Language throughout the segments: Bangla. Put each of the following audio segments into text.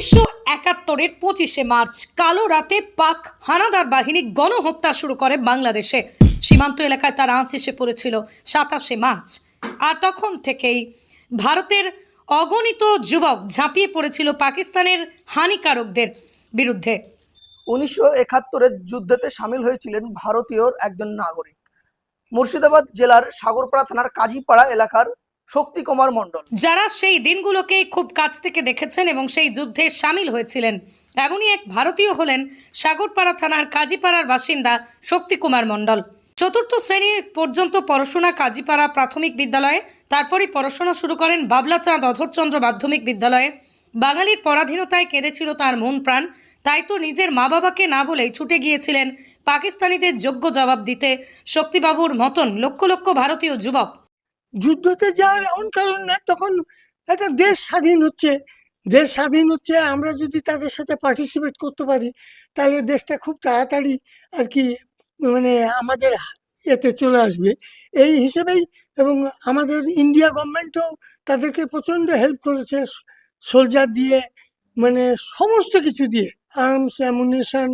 উনিশশো একাত্তরের পঁচিশে মার্চ, কালো রাতে পাক হানাদার বাহিনী গণহত্যা শুরু করে বাংলাদেশে। সীমান্ত এলাকায় তার আঁচ এসে পড়েছিল সাতাশে মার্চ। আর তখন থেকেই ভারতের অগণিত যুবক ঝাঁপিয়ে পড়েছিল পাকিস্তানের হানিকারকদের বিরুদ্ধে। উনিশশো একাত্তরের যুদ্ধেতে সামিল হয়েছিলেন ভারতীয় একজন নাগরিক। মুর্শিদাবাদ জেলার সাগরপাড়া থানার কাজীপাড়া এলাকার শক্তি কুমার মণ্ডল। যারা সেই দিনগুলোকে খুব কাছ থেকে দেখেছেন এবং সেই যুদ্ধে সামিল হয়েছিলেন, এমনই এক ভারতীয় হলেন সাগরপাড়া থানার কাজীপাড়ার বাসিন্দা শক্তিকুমার মণ্ডল। চতুর্থ শ্রেণি পর্যন্ত পড়াশোনা কাজীপাড়া প্রাথমিক বিদ্যালয়ে, তারপরই পড়াশোনা শুরু করেন বাবলাচাঁদ অধরচন্দ্র মাধ্যমিক বিদ্যালয়ে। বাঙালির পরাধীনতায় কেঁদেছিল তার মন প্রাণ, তাই তো নিজের মা বাবাকে না বলেই ছুটে গিয়েছিলেন পাকিস্তানিদের যোগ্য জবাব দিতে শক্তিবাবুর মতন লক্ষ লক্ষ ভারতীয় যুবক। যুদ্ধতে যাওয়ার এমন কারণ না, তখন একটা দেশ স্বাধীন হচ্ছে। দেশ স্বাধীন হচ্ছে, আমরা যদি তাদের সাথে পার্টিসিপেট করতে পারি, তাহলে দেশটা খুব তাড়াতাড়ি আর কি মানে আমাদের এতে চলে আসবে। এই হিসেবেই এবং আমাদের ইন্ডিয়া গভর্নমেন্টও তাদেরকে প্রচণ্ড হেল্প করেছে সোলজার দিয়ে মানে সমস্ত কিছু দিয়ে আর্মস অ্যামুনেশন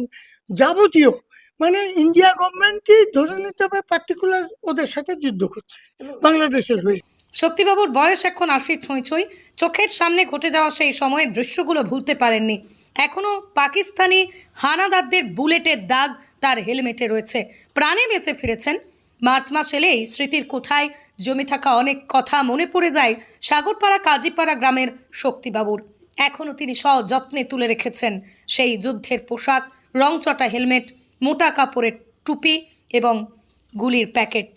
যাবতীয়। মানে ইন্ডিয়া গভর্নমেন্টই ধরে নিতে হবে পার্টিকুলার ওদের সাথে যুদ্ধ করছে। বাংলাদেশের হয়ে। শক্তিবাবুর বয়স এখন আশি ছুঁই ছুঁই চোখের সামনে ঘটে যাওয়া সেই সময়ের দৃশ্যগুলো ভুলতে পারেননি। এখনও পাকিস্তানি হানাদারদের বুলেটের দাগ তার হেলমেটে রয়েছে। প্রাণে বেঁচে ফিরেছেন। মার্চ মাস এলেই স্মৃতির কোঠায় জমে থাকা অনেক কথা মনে পড়ে যায় সাগরপাড়া কাজীপাড়া গ্রামের শক্তিবাবুর। এখনও তিনি সযত্নে তুলে রেখেছেন সেই যুদ্ধের পোশাক, রংচটা হেলমেট মোটা কাপড়ের টুপি এবং গুলির প্যাকেট।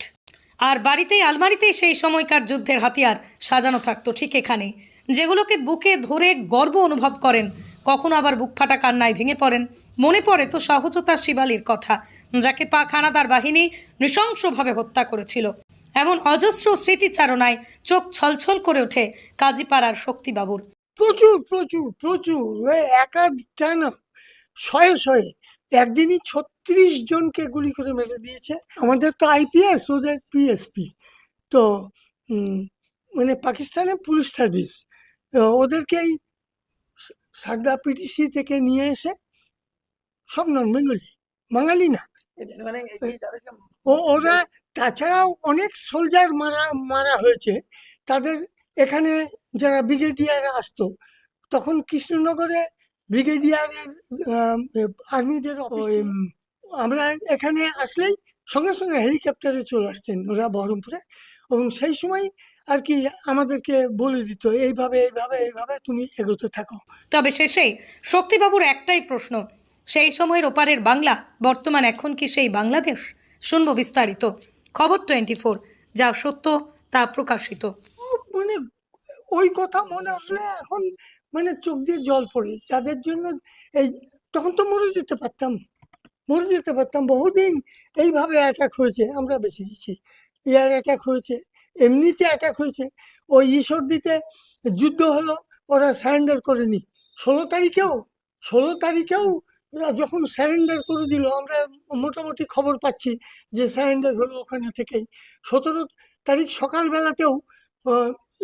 আর বাড়িতেই আলমারিতেই সেই সময়কার যুদ্ধের হাতিয়ার সাজানো থাকতো ঠিক এখানে। যেগুলোকে বুকে ধরে গর্ব অনুভব করেন। কখনো আবার বুক ফাটা কান্নায় ভেঙে পড়েন। মনে পড়ে তো সহজতা শিবালির কথা, যাকে পা খানাদার বাহিনী নৃশংসভাবে হত্যা করেছিল। এমন অজস্র স্মৃতিচারণায় চোখ ছলছল করে ওঠে কাজীপাড়ার শক্তিবাবুর। প্রচুর প্রচুর প্রচুর, ওই একা টানা শয়ে শয়ে, একদিনই ছত্রিশ জনকে গুলি করে মেরে দিয়েছে। আমাদের তো আইপিএস ওদের পিএসপি তো মানে পাকিস্তানের পুলিশ সার্ভিস। তো ওদেরকেই সারদা পিটিসি থেকে নিয়ে এসে সব নন বেঙ্গলি বাঙালি না। মানে ও ওরা তাছাড়াও অনেক সোলজার মারা মারা হয়েছে। তাদের এখানে যারা ব্রিগেডিয়ার আসতো তখন কৃষ্ণনগরে ব্রিগেডিয়ারের আর্মিদের আমরা এখানে আসলেই সঙ্গে সঙ্গে হেলিকপ্টারে চলে আসতেন ওরা বহরমপুরে এবং সেই সময় আর কি আমাদেরকে বলে দিত এইভাবে এইভাবে এইভাবে তুমি এগোতে থাকো। তবে শেষে শক্তিবাবুর একটাই প্রশ্ন সেই সময়ের ওপারের বাংলা বর্তমান এখন কি সেই বাংলাদেশ? শুনব বিস্তারিত। খবর টোয়েন্টি ফোর যা সত্য তা প্রকাশিত। ও মানে ওই কথা মনে হলে এখন মানে চোখ দিয়ে জল পড়ে যাদের জন্য এই তখন তো মরে যেতে পারতাম। মরে যেতে পারতাম বহুদিন এইভাবে অ্যাটাক হয়েছে, আমরা বেঁচে গেছি। এয়ার অ্যাটাক হয়েছে, এমনিতে অ্যাটাক হয়েছে। ওই ঈশ্বর দিতে যুদ্ধ হলো, ওরা সারেন্ডার করেনি ষোলো তারিখেও ষোলো তারিখেও যখন স্যারেন্ডার করে দিল, আমরা মোটামুটি খবর পাচ্ছি যে স্যারেন্ডার হলো ওখানে থেকেই। সতেরো তারিখ সকালবেলাতেও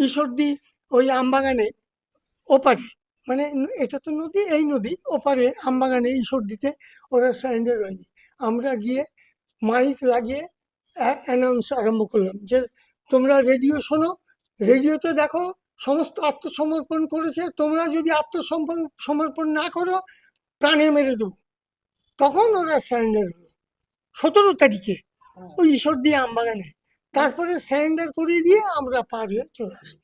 ঈশ্বরদী ওই আমবাগানে ওপারে মানে এটা তো নদী এই নদী ওপারে আমবাগানে ঈশ্বরদীতে ওরা সারেন্ডার হয়নি। আমরা গিয়ে মাইক লাগিয়ে অ্যানাউন্স আরম্ভ করলাম যে তোমরা রেডিও শোনো রেডিওতে দেখো সমস্ত আত্মসমর্পণ করেছে তোমরা যদি আত্মসমর্পণ সমর্পণ না করো প্রাণে মেরে দেবো। তখন ওরা সারেন্ডার হলো। সতেরো তারিখে ওই ঈশ্বর দিয়ে আমবাগানে। তারপরে সারেন্ডার করিয়ে দিয়ে আমরা পার হয়ে চলে আসি।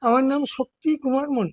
আমার নাম শক্তি কুমার মন্ডল।